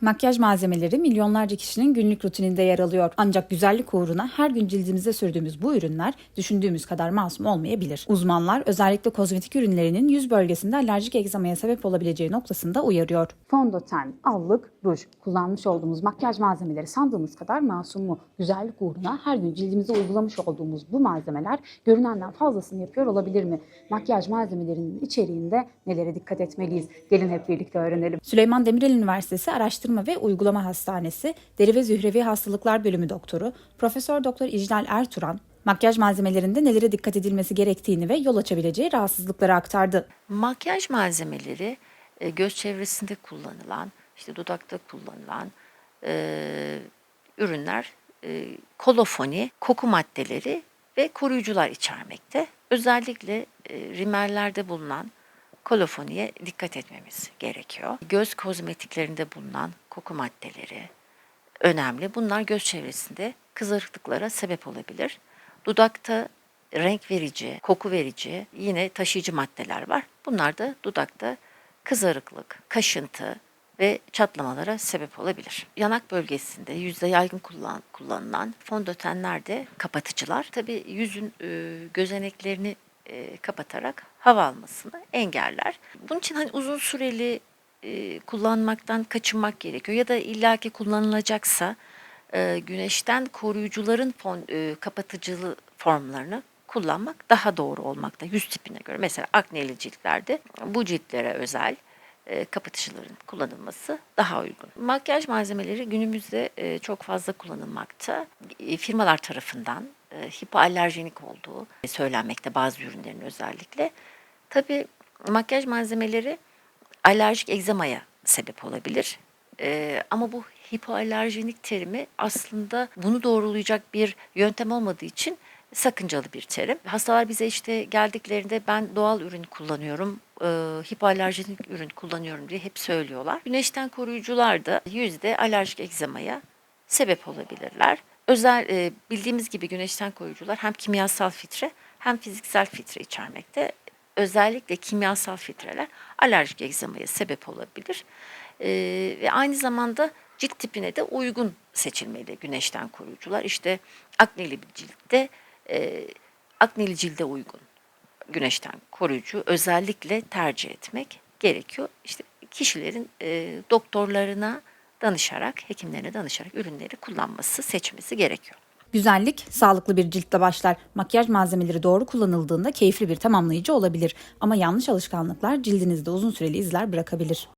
Makyaj malzemeleri milyonlarca kişinin günlük rutininde yer alıyor. Ancak güzellik uğruna her gün cildimize sürdüğümüz bu ürünler düşündüğümüz kadar masum olmayabilir. Uzmanlar özellikle kozmetik ürünlerinin yüz bölgesinde alerjik egzamaya sebep olabileceği noktasında uyarıyor. Fondöten, allık, ruj kullanmış olduğumuz makyaj malzemeleri sandığımız kadar masum mu? Güzellik uğruna her gün cildimize uygulamış olduğumuz bu malzemeler görünenden fazlasını yapıyor olabilir mi? Makyaj malzemelerinin içeriğinde nelere dikkat etmeliyiz? Gelin hep birlikte öğrenelim. Süleyman Demirel Üniversitesi Araştırma ve Uygulama Hastanesi Deri ve Zührevi Hastalıklar Bölümü Doktoru Profesör Doktor İclal Erturan makyaj malzemelerinde nelere dikkat edilmesi gerektiğini ve yol açabileceği rahatsızlıkları aktardı. Makyaj malzemeleri e, göz çevresinde kullanılan, işte dudakta kullanılan e, ürünler e, kolofoni, koku maddeleri ve koruyucular içermekte. Özellikle e, rimellerde bulunan kolofoniye dikkat etmemiz gerekiyor. Göz kozmetiklerinde bulunan koku maddeleri önemli. Bunlar göz çevresinde kızarıklıklara sebep olabilir. Dudakta renk verici, koku verici, yine taşıyıcı maddeler var. Bunlar da dudakta kızarıklık, kaşıntı ve çatlamalara sebep olabilir. Yanak bölgesinde yüzde yaygın kullan, kullanılan fondötenler de kapatıcılar. Tabii yüzün e, gözeneklerini e, kapatarak hava almasını engeller. Bunun için hani uzun süreli e, kullanmaktan kaçınmak gerekiyor. Ya da illaki kullanılacaksa e, güneşten koruyucuların fon, kapatıcılı formlarını kullanmak daha doğru olmakta yüz tipine göre. Mesela akneli ciltlerde bu ciltlere özel kapatıcıların kullanılması daha uygun. Makyaj malzemeleri günümüzde çok fazla kullanılmakta. Firmalar tarafından hipoalerjenik olduğu söylenmekte bazı ürünlerin özellikle. Tabii makyaj malzemeleri alerjik egzamaya sebep olabilir. Ee, ama bu hipoalerjenik terimi aslında bunu doğrulayacak bir yöntem olmadığı için sakıncalı bir terim. Hastalar bize işte geldiklerinde ben doğal ürün kullanıyorum, e, hipoalerjenik ürün kullanıyorum diye hep söylüyorlar. Güneşten koruyucular da yüzde alerjik egzamaya sebep olabilirler. Özel e, bildiğimiz gibi güneşten koruyucular hem kimyasal filtre hem fiziksel filtre içermekte özellikle kimyasal filtreler alerjik egzamaya sebep olabilir. Ee, ve aynı zamanda cilt tipine de uygun seçilmeli güneşten koruyucular. İşte akneli bir ciltte e, akneli cilde uygun güneşten koruyucu özellikle tercih etmek gerekiyor. İşte kişilerin e, doktorlarına danışarak, hekimlerine danışarak ürünleri kullanması, seçmesi gerekiyor. Güzellik sağlıklı bir ciltle başlar. Makyaj malzemeleri doğru kullanıldığında keyifli bir tamamlayıcı olabilir. Ama yanlış alışkanlıklar cildinizde uzun süreli izler bırakabilir.